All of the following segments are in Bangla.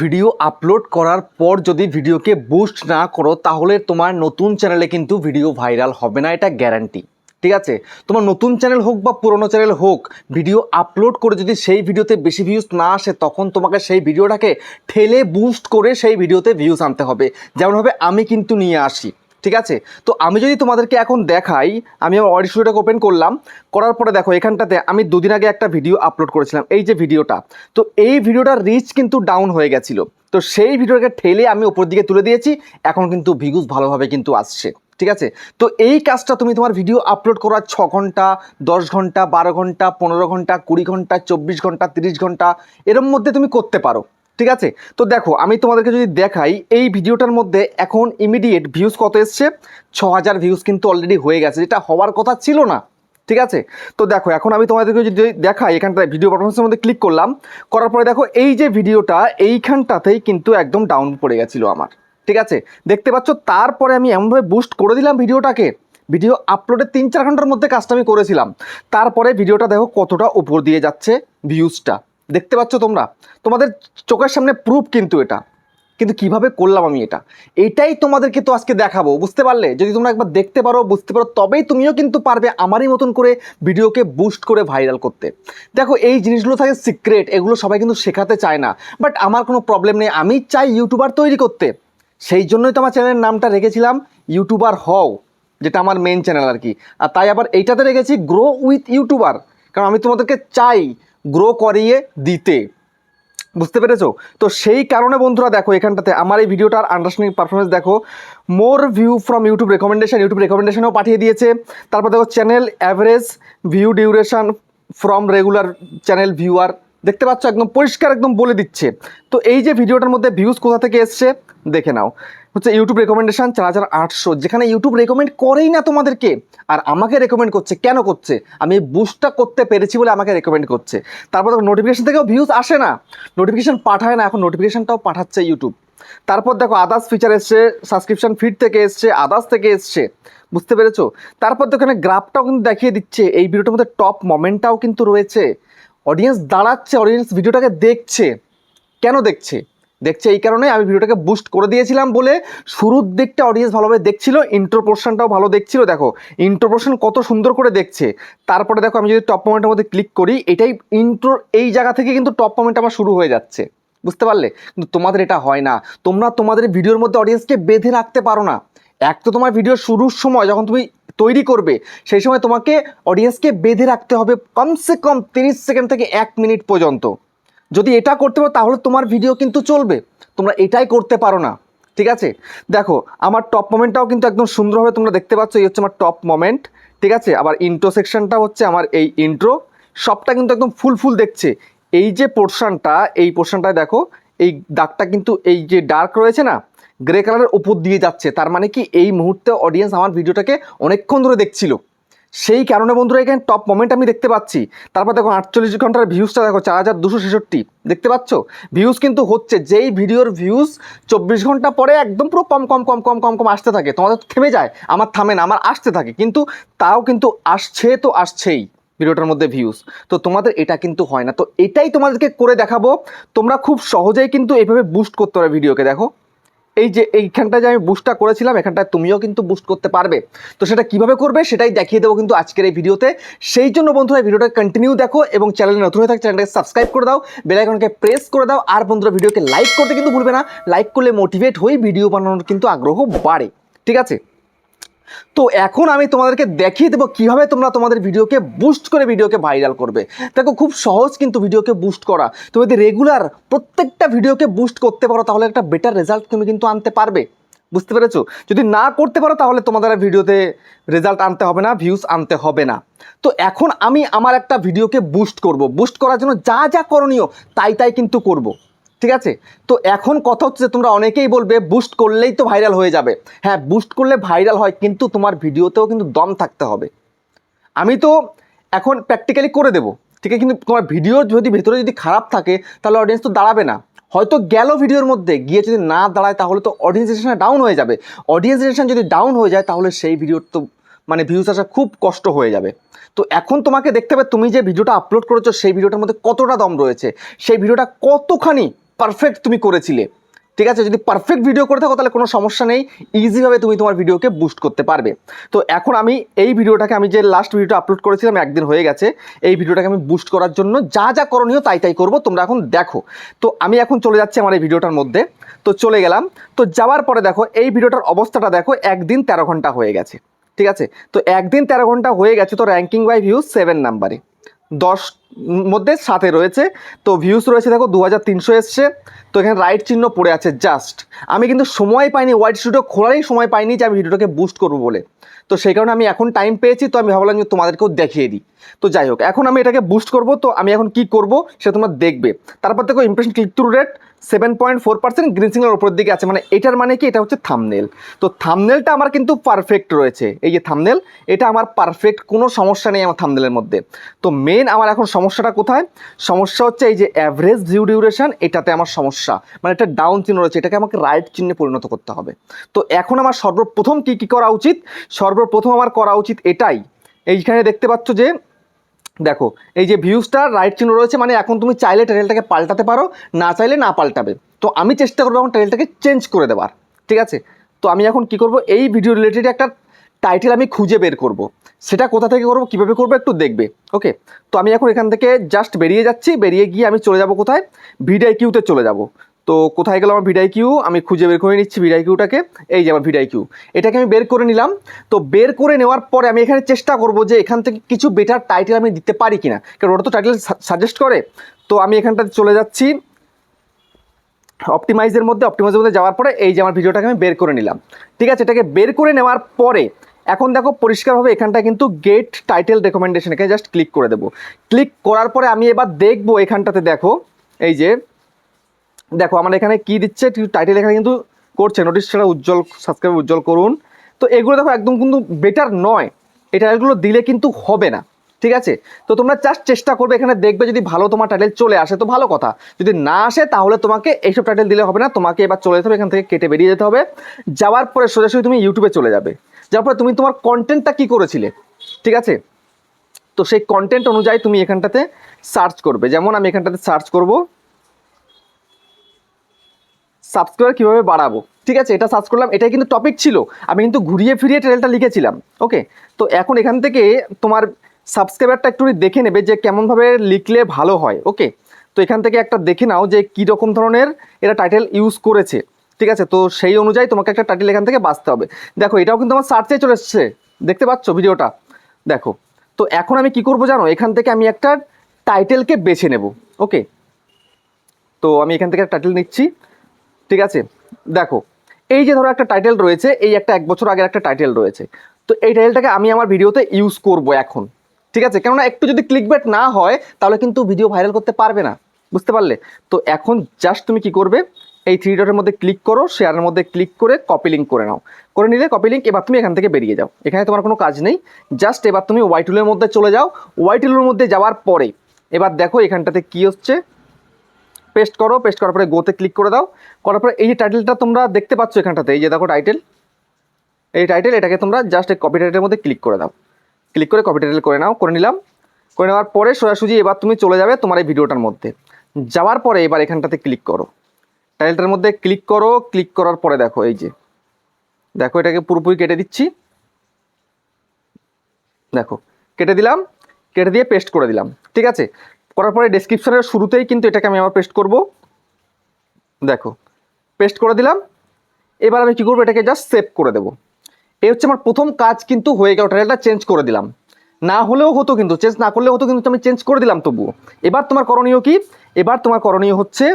ভিডিও আপলোড করার পর যদি ভিডিওকে বুস্ট না করো, তাহলে তোমার নতুন চ্যানেলে কিন্তু ভিডিও ভাইরাল হবে না, এটা গ্যারান্টি ঠিক আছে? তোমার নতুন চ্যানেল হোক বা পুরনো চ্যানেল হোক ভিডিও আপলোড করে যদি সেই ভিডিওতে বেশি ভিউজ না আসে, তখন তোমাকে সেই ভিডিওটাকে ঠেলে বুস্ট করে সেই ভিডিওতে ভিউজ আনতে হবে। যেমনভাবে আমি কিন্তু নিয়ে আসি। ঠিক আছে? তো আমি যদি তোমাদেরকে এখন দেখাই, আমি আমার অডিও স্টুডিওটাকে ওপেন করলাম, করার পরে দেখো, এখানটাতে আমি দুদিন আগে একটা ভিডিও আপলোড করেছিলাম, এই যে ভিডিওটা তো এই ভিডিওটার রিচ কিন্তু ডাউন হয়ে গেছিল। তো সেই ভিডিওটাকে ঠেলে আমি ওপর দিকে তুলে দিয়েছি, এখন কিন্তু ভিউজ ভালোভাবে কিন্তু আসছে, ঠিক আছে? তো এই কাজটা তুমি তোমার ভিডিও আপলোড করার ছ ঘণ্টা, দশ ঘণ্টা, বারো ঘণ্টা, পনেরো ঘণ্টা, কুড়ি ঘণ্টা, চব্বিশ ঘণ্টা, তিরিশ ঘণ্টা, এরম মধ্যে তুমি করতে পারো। ঠিক আছে? তো দেখো, আমি তোমাদেরকে যদি দেখাই, এই ভিডিওটার মধ্যে এখন ইমিডিয়েট ভিউজ কত এসছে? ছ হাজার ভিউজ কিন্তু অলরেডি হয়ে গেছে, যেটা হওয়ার কথা ছিল না। ঠিক আছে? তো দেখো, এখন আমি তোমাদেরকে যদি দেখাই, এখানটায় ভিডিও পারফরমেন্সের মধ্যে ক্লিক করলাম, করার পরে দেখো, এই যে ভিডিওটা, এইখানটাতেই কিন্তু একদম ডাউন পড়ে গেছিল আমার। ঠিক আছে? দেখতে পাচ্ছ, তারপরে আমি এমনভাবে বুস্ট করে দিলাম ভিডিওটাকে। ভিডিও আপলোডের তিন চার ঘণ্টার মধ্যে কাজটা আমি করেছিলাম। তারপরে ভিডিওটা দেখো কতটা উপর দিয়ে যাচ্ছে ভিউজটা দেখতে পাচ্ছ তোমরা? তোমাদের চোখের সামনে প্রুফ কিন্তু এটা। কিন্তু কীভাবে করলাম আমি এটা? এটাই তোমাদেরকে তো আজকে দেখাবো, বুঝতে পারলে? যদি তোমরা একবার দেখতে পারো, বুঝতে পারো, তবেই তুমিও কিন্তু পারবে আমারই মতন করে ভিডিওকে বুস্ট করে ভাইরাল করতে। দেখো, এই জিনিসগুলো থাকে সিক্রেট এগুলো সবাই কিন্তু শেখাতে চায় না। বাট আমার কোনো প্রবলেম নেই, আমি চাই ইউটিউবার তৈরি করতে। সেই জন্যই তো আমার চ্যানেলের নামটা রেখেছিলাম ইউটিউবার হও, যেটা আমার মেন চ্যানেল আর কি। আর তাই আবার এইটাতে রেখেছি গ্রো উইথ ইউটিউবার কারণ আমি তোমাদেরকে চাই গ্রো করিয়ে দিতে। বুঝতে পেরেছ? তো সেই কারণে বন্ধুরা দেখো, এখানটাতে আমার এই ভিডিওটার আন্ডারস্ট্যান্ডিং পারফরমেন্স দেখো। More view from YouTube recommendation YouTube রেকমেন্ডেশনও পাঠিয়ে দিয়েছে। তারপর দেখো channel average view duration from regular channel viewer দেখতে পাচ্ছ? একদম পরিষ্কার একদম বলে দিচ্ছে। তো এই যে ভিডিওটার মধ্যে ভিউজ কোথা থেকে এসছে? দেখে নাও। হচ্ছে ইউটিউব রেকমেন্ডেশন চার হাজার আটশো। যেখানে ইউটিউব রেকমেন্ড করেই না তোমাদেরকে, আর আমাকে রেকমেন্ড করছে, কেন করছে? আমি বুস্টটা করতে পেরেছি বলে আমাকে রেকমেন্ড করছে। তারপর দেখো নোটিফিকেশন থেকেও ভিউজ আসে না। নোটিফিকেশন পাঠায় না, এখন নোটিফিকেশনটাও পাঠাচ্ছে ইউটিউব তারপর দেখো আদার্স ফিচার এসছে সাবস্ক্রিপশন ফিড থেকে এসছে আদার্স থেকে এসছে। বুঝতে পেরেছ? তারপর দেখো, এখানে গ্রাফটাও কিন্তু দেখিয়ে দিচ্ছে। এই ভিডিওটার মধ্যে টপ মোমেন্টটাও কিন্তু রয়েছে। অডিয়েন্স দাঁড়াচ্ছে অডিয়েন্স ভিডিওটাকে দেখছে। কেন দেখছে? দেখছে এই কারণে আমি ভিডিওটাকে বুস্ট করে দিয়েছিলাম বলে শুরুর দিকটা অডিয়েন্স ভালোভাবে দেখছিল ইন্ট্রো পোর্শনটাও ভালো দেখছিল। দেখো ইন্ট্রো পোর্শন কত সুন্দর করে দেখছে। তারপরে দেখো আমি যদি টপ মোমেন্টের মধ্যে ক্লিক করি, এটাই ইন্ট্রো এই জায়গা থেকে কিন্তু টপ মোমেন্ট আমার শুরু হয়ে যাচ্ছে। বুঝতে পারলে? কিন্তু তোমাদের এটা হয় না। তোমরা তোমাদের ভিডিওর মধ্যে অডিয়েন্সকে বেঁধে রাখতে পারো না। এক তো তোমার ভিডিও শুরুর সময় যখন তুমি তৈরি করবে, সেই সময় তোমাকে অডিয়েন্সকে বেঁধে রাখতে হবে কমসে কম তিরিশ সেকেন্ড থেকে এক মিনিট পর্যন্ত। যদি এটা করতে পারো, তাহলে তোমার ভিডিও কিন্তু চলবে। তোমরা এটাই করতে পারো না। ঠিক আছে? দেখো, আমার টপ মোমেন্টটাও কিন্তু একদম সুন্দরভাবে তোমরা দেখতে পাচ্ছ। এই হচ্ছে আমার টপ মোমেন্ট ঠিক আছে? আবার ইন্ট্রো সেকশনটা হচ্ছে আমার এই ইন্ট্রো সবটা কিন্তু একদম ফুল ফুল দেখছে। এই যে পোর্শনটা এই পোর্শনটায় দেখো, এই দাগটা কিন্তু এই যে ডার্ক রয়েছে না গ্রে কালারের উপর দিয়ে যাচ্ছে। তার মানে কি এই মুহূর্তে অডিয়েন্স আমার ভিডিওটাকে অনেকক্ষণ ধরে দেখছিল। সেই কারণে বন্ধুরা এখানে টপ মোমেন্ট আমি দেখতে পাচ্ছি। তারপর দেখো আটচল্লিশ ঘণ্টার ভিউজটা দেখো, চার হাজার দুশো ছেষট্টি। দেখতে পাচ্ছ? ভিউজ কিন্তু হচ্ছে, যেই ভিডিওর ভিউজ চব্বিশ ঘণ্টা পরে একদম পুরো কম কম কম কম কম কম আসতে থাকে। তোমাদের থেমে যায়, আমার থামে না, আমার আসতে থাকে। কিন্তু তাও কিন্তু আসছে তো আসছেই ভিডিওটার মধ্যে ভিউজ তো তোমাদের এটা কিন্তু হয় না। তো এটাই তোমাদেরকে করে দেখাবো। তোমরা খুব সহজেই কিন্তু এইভাবে বুস্ট করতে পারবে ভিডিওকে, দেখো। এই যে এইখানটা যে আমি বুস্টটা করেছিলাম, এখানটায় তুমিও কিন্তু বুস্ট করতে পারবে। তো সেটা কীভাবে করবে সেটাই দেখিয়ে দেবো কিন্তু আজকের এই ভিডিওতে। সেই জন্য বন্ধুরা ভিডিওটা কন্টিনিউ দেখো এবং চ্যানেলে নতুন হয়ে থাকে চ্যানেলটাকে সাবস্ক্রাইব করে দাও বেলাইকনকে প্রেস করে দাও, আর বন্ধুরা, ভিডিওকে লাইক করতে কিন্তু ভুলবে না। লাইক করলে মোটিভেট হয়ে ভিডিও বানানোর কিন্তু আগ্রহ বাড়ে। ঠিক আছে? তো এখন আমি তোমাদেরকে দেখিয়ে দেবো কীভাবে তোমরা তোমাদের ভিডিওকে বুস্ট করে ভিডিওকে ভাইরাল করবে। দেখো, খুব সহজ কিন্তু ভিডিওকে বুস্ট করা। তুমি যদি রেগুলার প্রত্যেকটা ভিডিওকে বুস্ট করতে পারো, তাহলে একটা বেটার রেজাল্ট তুমি কিন্তু আনতে পারবে। বুঝতে পেরেছ? যদি না করতে পারো, তাহলে তোমাদের ভিডিওতে রেজাল্ট আনতে হবে না ভিউজ আনতে হবে না। তো এখন আমি আমার একটা ভিডিওকে বুস্ট করব। বুস্ট করার জন্য যা যা করণীয়, তাই তাই কিন্তু করব। ঠিক আছে? তো এখন কথা হচ্ছে তোমরা অনেকেই বলবে বুস্ট করলেই তো ভাইরাল হয়ে যাবে। হ্যাঁ বুস্ট করলে ভাইরাল হয়, কিন্তু তোমার ভিডিওতেও কিন্তু দম থাকতে হবে। আমি তো এখন প্র্যাকটিক্যালি করে দেবো, ঠিক আছে? কিন্তু তোমার ভিডিও যদি ভেতরে যদি খারাপ থাকে, তাহলে অডিয়েন্স তো দাঁড়াবে না। হয়তো গেল ভিডিওর মধ্যে, গিয়ে যদি না দাঁড়ায়, তাহলে তো অডিয়েন্স রিলেশন ডাউন হয়ে যাবে। অডিয়েন্স রিলেশন যদি ডাউন হয়ে যায়, তাহলে সেই ভিডিওর তো মানে ভিউজ আসা খুব কষ্ট হয়ে যাবে। তো এখন তোমাকে দেখতে হবে, তুমি যে ভিডিওটা আপলোড করেছ, সেই ভিডিওটার মধ্যে কতটা দম রয়েছে? সেই ভিডিওটা কতখানি পারফেক্ট তুমি করেছিলে। ঠিক আছে? যদি পারফেক্ট ভিডিও করে থাকো, তাহলে কোনো সমস্যা নেই। ইজিভাবে তুমি তোমার ভিডিওকে বুস্ট করতে পারবে। তো এখন আমি এই ভিডিওটাকে আমি যে লাস্ট ভিডিওটা আপলোড করেছিলাম একদিন হয়ে গেছে। এই ভিডিওটাকে আমি বুস্ট করার জন্য যা যা করণীয় তাই তাই করব, তোমরা এখন দেখো। তো আমি এখন চলে যাচ্ছি আমার এই ভিডিওটার মধ্যে। তো চলে গেলাম। তো যাওয়ার পরে দেখো, এই ভিডিওটার অবস্থাটা দেখো, একদিন তেরো ঘণ্টা হয়ে গেছে। ঠিক আছে? তো একদিন তেরো ঘণ্টা হয়ে গেছে তো র্যাঙ্কিং বাই ভিউ সেভেন নাম্বারে দশ মধ্যে সাথে রয়েছে। তো ভিউস রয়েছে দেখো দু হাজার তিনশো এসছে। তো এখানে রাইট চিহ্ন পড়ে আছে জাস্ট আমি কিন্তু সময় পাইনি হোয়াইট স্টুডিও খোলারই সময় পাইনি যে আমি ভিডিওটাকে বুস্ট করব বলে। তো সেই কারণে আমি এখন টাইম পেয়েছি, তো আমি ভাবলাম যে তোমাদেরকেও দেখিয়ে দিই। তো যাই হোক, এখন আমি এটাকে বুস্ট করব, তো আমি এখন কি করব সেটা তোমরা দেখবে। তারপর দেখো impression click through rate seven point four percent green signal উপরের দিকে আছে। মানে এটার মানে কি? এটা হচ্ছে থামনেল তো থামনেলটা আমার কিন্তু পারফেক্ট রয়েছে। এই যে থামনেল এটা আমার পারফেক্ট কোনো সমস্যা নেই আমার থামনেলের মধ্যে। তো মেন আমার এখন সমস্যাটা কোথায়? সমস্যা হচ্ছে এই যে অ্যাভারেজ ভিউ ডিউরেশন এটাতে আমার সমস্যা। মানে এটা ডাউন চিহ্ন রয়েছে, এটাকে আমাকে রাইট চিহ্নে পরিণত করতে হবে। তো এখন আমার সর্বপ্রথম কি কি করা উচিত? সর্বপ্রথম আমার করা উচিত এটাই। এইখানে দেখতে পাচ্ছ যে, দেখো, এই যে ভিউজটা রাইট চিহ্ন রয়েছে মানে এখন তুমি চাইলে টাইটেলটাকে পাল্টাতে পারো, না চাইলে না পাল্টাবে। তো আমি চেষ্টা করব এখন টাইটেলটাকে চেঞ্জ করে দেওয়ার, ঠিক আছে? তো আমি এখন কি করব? এই ভিডিও রিলেটেড একটা টাইটেল আমি খুঁজে বের করব। সেটা কোথা থেকে করব, কীভাবে করব একটু দেখবে। ওকে তো আমি এখন এখান থেকে জাস্ট বেরিয়ে যাচ্ছি, বেরিয়ে গিয়ে আমি চলে যাব কোথায়? ভিডিআই কিউতে চলে যাব। তো কোথায় গেল আমার ভিডাই কিউ আমি খুঁজে বের করে নিচ্ছি ভিডাই কিউটাকে এই যে আমার ভিডাই কিউ এটাকে আমি বের করে নিলাম। তো বের করে নেওয়ার পরে আমি এখানে চেষ্টা করব যে এখান থেকে কিছু বেটার টাইটেল আমি দিতে পারি কিনা। কারণ ওটা তো টাইটেল সাজেস্ট করে। তো আমি এখানটাতে চলে যাচ্ছি। অপটিমাইজের মধ্যে অপটিমাইজের মধ্যে যাওয়ার পরে এই যে আমার ভিডিওটাকে আমি বের করে নিলাম। ঠিক আছে? এটাকে বের করে নেওয়ার পরে এখন দেখো পরিষ্কারভাবে এখানটা কিন্তু গেট টাইটেল রেকমেন্ডেশন এখানে জাস্ট ক্লিক করে দেবো। ক্লিক করার পরে আমি এবার দেখব এখানটাতে দেখো, এই যে, দেখো আমার এখানে কি দিচ্ছে টাইটেল এখানে কিন্তু করছে নোটিশ ছাড়া উজ্জ্বল সাবস্ক্রাইব উজ্জ্বল করুন। তো এগুলো দেখো একদম কিন্তু বেটার নয় এটা এগুলো দিলে কিন্তু হবে না, ঠিক আছে? তো তোমরা জাস্ট চেষ্টা করবে, এখানে দেখবে যদি ভালো তোমার টাইটেল চলে আসে, তো ভালো কথা। যদি না আসে, তাহলে তোমাকে এইসব টাইটেল দিলে হবে না, তোমাকে এবার চলে যেতে হবে, এখান থেকে কেটে বেরিয়ে যেতে হবে। যাওয়ার পরে সোজাসুজি তুমি ইউটিউবে চলে যাবে। যাওয়ার পরে তুমি তোমার কন্টেন্টটা কী করেছিলে? ঠিক আছে? তো সেই কন্টেন্ট অনুযায়ী তুমি এখানটাতে সার্চ করবে। যেমন আমি এখানটাতে সার্চ করব সাবস্ক্রাইবার কীভাবে বাড়াবো? ঠিক আছে? এটা সার্চ করলাম। এটাই কিন্তু টপিক ছিল। আমি কিন্তু ঘুরিয়ে ফিরিয়ে ট্রেলটা লিখেছিলাম। ওকে তো এখন এখান থেকে তোমার সাবস্ক্রাইবারটা একটু দেখে নেবে যে কেমনভাবে লিখলে ভালো হয়। ওকে তো এখান থেকে একটা দেখে নাও যে কী রকম ধরনের এরা টাইটেল ইউজ করেছে। ঠিক আছে? তো সেই অনুযায়ী তোমাকে একটা টাইটেল এখান থেকে বাঁচতে হবে। দেখো, এটাও কিন্তু আমার সার্চে চলে এসছে। দেখতে পাচ্ছ ভিডিওটা? দেখো, তো এখন আমি কি করব জানো? এখান থেকে আমি একটা টাইটেলকে বেছে নেব। ওকে তো আমি এখান থেকে টাইটেল নিচ্ছি। ঠিক আছে? দেখো, এই যে ধরো একটা টাইটেল রয়েছে, এই একটা এক বছর আগের একটা টাইটেল রয়েছে। তো এই টাইটেলটাকে আমি আমার ভিডিওতে ইউজ করব এখন। ঠিক আছে? কেননা একটু যদি ক্লিকবেট না হয়, তাহলে কিন্তু ভিডিও ভাইরাল করতে পারবে না। বুঝতে পারলে? তো এখন জাস্ট তুমি কি করবে? এই থ্রি ডটের মধ্যে ক্লিক করো শেয়ারের মধ্যে ক্লিক করে কপি লিঙ্ক করে নাও। করে নিলে কপি লিঙ্ক এবার তুমি এখান থেকে বেরিয়ে যাও। এখানে তোমার কোনো কাজ নেই। জাস্ট এবার তুমি ওয়াই টুলের মধ্যে চলে যাও। ওয়াই টুলের মধ্যে যাওয়ার পরে এবার দেখো এখানটাতে কী হচ্ছে। পেস্ট করো পেস্ট করার পরে গোতে ক্লিক করে দাও। করার পরে এই যে টাইটেলটা তোমরা দেখতে পাচ্ছ এখানটাতে, এই যে দেখো টাইটেল এই টাইটেল এটাকে তোমরা জাস্ট এই কপি টাইটেলের মধ্যে ক্লিক করে দাও। ক্লিক করে কপি টাইটেল করে নাও, করে নিলাম। করে নেওয়ার পরে সোজাসুজি এবার তুমি চলে যাবে তোমার এই ভিডিওটার মধ্যে। যাওয়ার পরে এবার এখানটাতে ক্লিক করো। টাইটেলটার মধ্যে ক্লিক করো ক্লিক করার পরে দেখো এই যে। দেখো এটাকে পুরোপুরি কেটে দিচ্ছি। দেখো, কেটে দিলাম, কেটে দিয়ে পেস্ট করে দিলাম। ঠিক আছে? করার পরে ডেসক্রিপশনের শুরুতেই কিন্তু এটাকে আমি আবার পেস্ট করব। দেখো পেস্ট করে দিলাম। এবার আমি কী করব? এটাকে জাস্ট সেভ করে দেবো। এই হচ্ছে আমার প্রথম কাজ কিন্তু হয়ে গেল টাইটেলটা চেঞ্জ করে দিলাম। না হলেও হতো কিন্তু চেঞ্জ না করলেও হতো কিন্তু আমি চেঞ্জ করে দিলাম তবুও। এবার তোমার করণীয় কি? এবার তোমার করণীয় হচ্ছে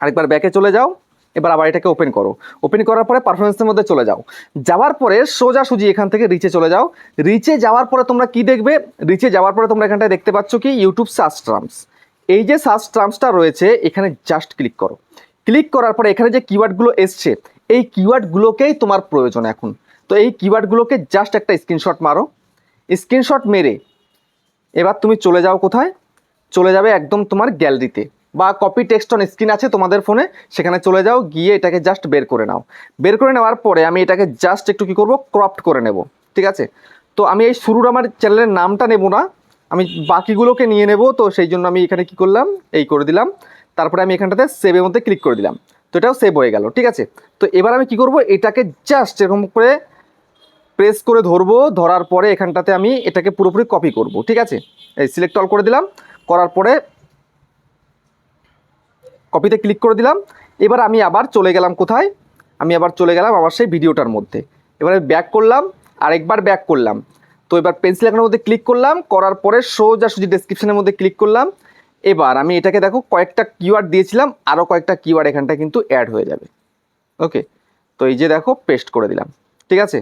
আরেকবার ব্যাকে চলে যাও, এবার আবার এটাকে ওপেন করো। ওপেন করার পরে পারফরমেন্সের মধ্যে চলে যাও। যাওয়ার পরে সোজাসুজি এখান থেকে রিচে চলে যাও। রিচে যাওয়ার পরে তোমরা কি দেখবে? রিচে যাওয়ার পরে তোমরা এখানটায় দেখতে পাচ্ছ কি? ইউটিউব সার্চ ট্রামস এই যে সার্চ ট্রামসটা রয়েছে, এখানে জাস্ট ক্লিক করো। ক্লিক করার পরে এখানে যে কিওয়ার্ডগুলো এসছে, এই কিওয়ার্ডগুলোকেই তোমার প্রয়োজন এখন। তো এই কিওয়ার্ডগুলোকে জাস্ট একটা স্ক্রিনশট মারো। স্ক্রিনশট মেরে, এবার তুমি চলে যাও কোথায়? চলে যাবে একদম তোমার গ্যালারিতে বা কপি টেক্সট অন স্ক্রিন আছে তোমাদের ফোনে সেখানে চলে যাও, গিয়ে এটাকে জাস্ট বের করে নাও। বের করে নেওয়ার পরে আমি এটাকে জাস্ট একটু কী করব ক্রপড করে নেব, ঠিক আছে? তো আমি এই শুরুর আমার চ্যানেলের নামটা নেব না, আমি বাকিগুলোকে নিয়ে নেব, তো সেই জন্য আমি এখানে কি করলাম, এই করে দিলাম, তারপরে আমি এখানটাতে সেভের মধ্যে ক্লিক করে দিলাম। তো এটাও সেভ হয়ে গেল, ঠিক আছে? তো এবার আমি কি করব, এটাকে জাস্ট এরকম করে প্রেস করে ধরবো, ধরার পরে এখানটাতে আমি এটাকে পুরোপুরি কপি করব, ঠিক আছে? এই সিলেক্ট অল করে দিলাম, করার পরে কপিতে ক্লিক করে দিলাম। এবার আমি আবার চলে গেলাম কোথায়? আমি আবার চলে গেলাম আবার সেই ভিডিওটার মধ্যে। এবারে ব্যাক করলাম, আরেকবার ব্যাক করলাম। তো এবার পেন্সিল আঁকানোর মধ্যে ক্লিক করলাম, করার পরে সোজা সুজি ডেসক্রিপশনের মধ্যে ক্লিক করলাম। এবার আমি এটাকে দেখো, কয়েকটা কিওয়ার্ড দিয়েছিলাম আরও কয়েকটা কিওয়ার্ড এখানটায় কিন্তু অ্যাড হয়ে যাবে। ওকে তো এই যে দেখো পেস্ট করে দিলাম। ঠিক আছে?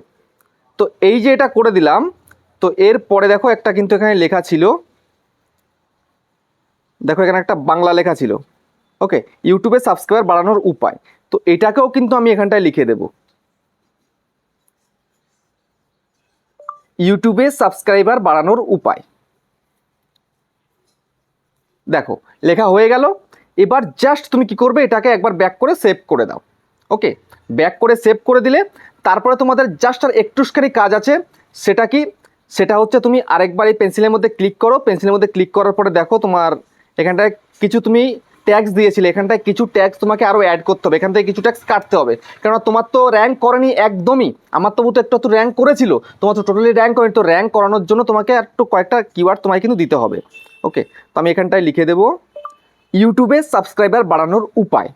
তো এই যে এটা করে দিলাম, তো এর পরে দেখো একটা কিন্তু এখানে লেখা ছিল। দেখো এখানে একটা বাংলা লেখা ছিল। ওকে ইউটিউবে সাবস্ক্রাইবার বাড়ানোর উপায়। তো এটাকেও কিন্তু আমি এখানটায় লিখে দেব। ইউটিউবে সাবস্ক্রাইবার বাড়ানোর উপায়। দেখো, লেখা হয়ে গেল। এবার জাস্ট তুমি কি করবে, এটাকে একবার ব্যাক করে সেভ করে দাও। ওকে ব্যাক করে সেভ করে দিলে, তারপরে তোমাদের জাস্ট আর একটুখানি কাজ আছে। সেটা কি? সেটা হচ্ছে তুমি আরেকবার এই পেন্সিলের মধ্যে ক্লিক করো। পেন্সিলের মধ্যে ক্লিক করার পরে দেখো তোমার এখানটায় কিছু তুমি ট্যাক্স দিয়েছিলে, এখানটায় কিছু ট্যাক্স তোমাকে আরও অ্যাড করতে হবে, এখান থেকে কিছু ট্যাক্স কাটতে হবে। কেননা তোমার তো র্যাঙ্ক করেনি একদমই, আমার তবু তো একটু র্যাঙ্ক করেছিল, তোমার তো টোটালি র্যাঙ্ক করেনি, তো র্যাঙ্ক করানোর জন্য তোমাকে একটু কয়েকটা কিওয়ার্ড তোমায় কিন্তু দিতে হবে। ওকে তো আমি এখানটায় লিখে দেবো ইউটিউবে সাবস্ক্রাইবার বাড়ানোর উপায়।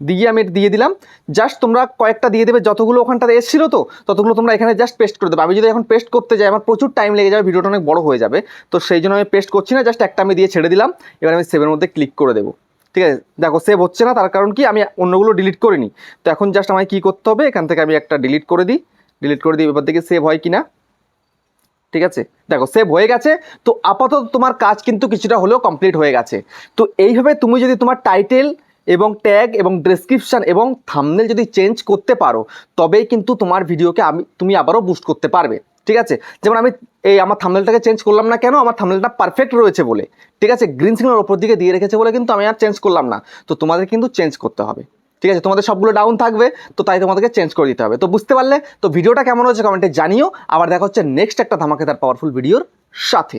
দিয়ে আমি দিয়ে দিলাম। জাস্ট তোমরা কয়েকটা দিয়ে দেবে, যতগুলো ওখানটাতে এসেছিল তো, ততগুলো তোমরা এখানে জাস্ট পেস্ট করে দেবে। আমি যদি এখন পেস্ট করতে যাই, আমার প্রচুর টাইম লেগে যাবে, ভিডিওটা অনেক বড় হয়ে যাবে। তো সেই জন্য আমি পেস্ট করছি না জাস্ট একটা আমি দিয়ে ছেড়ে দিলাম। এবার আমি সেভের মধ্যে ক্লিক করে দেবো। ঠিক আছে? দেখো সেভ হচ্ছে না, তার কারণ কি? আমি অন্যগুলো ডিলিট করিনি। তো এখন জাস্ট আমায় কী করতে হবে? এখান থেকে আমি একটা ডিলিট করে দিই। ডিলিট করে দিই, এবার থেকে সেভ হয় কি না ঠিক আছে? দেখো সেভ হয়ে গেছে। তো আপাতত তোমার কাজ কিন্তু কিছুটা হলেও কমপ্লিট হয়ে গেছে। তো এইভাবে তুমি যদি তোমার টাইটেল এবং ট্যাগ এবং ডেসক্রিপশন এবং থামনেল যদি চেঞ্জ করতে পারো, তবেই কিন্তু তোমার ভিডিওকে আমি, তুমি আবারও বুস্ট করতে পারবে। ঠিক আছে? যেমন আমি এই আমার থামনেলটাকে চেঞ্জ করলাম না কেন, আমার থামনেলটা পারফেক্ট রয়েছে বলে। ঠিক আছে? গ্রিন সিগন্যাল ওপর দিকে দিয়ে রেখেছে বলে কিন্তু আমি আর চেঞ্জ করলাম না। তো তোমাদের কিন্তু চেঞ্জ করতে হবে। ঠিক আছে? তোমাদের সবগুলো ডাউন থাকবে, তো তাই তোমাদেরকে চেঞ্জ করে দিতে হবে। তো বুঝতে পারলে? তো ভিডিওটা কেমন হচ্ছে কমেন্টে জানিও। আবার দেখা হচ্ছে নেক্সট একটা ধামাকেদার পাওয়ারফুল ভিডিওর সাথে।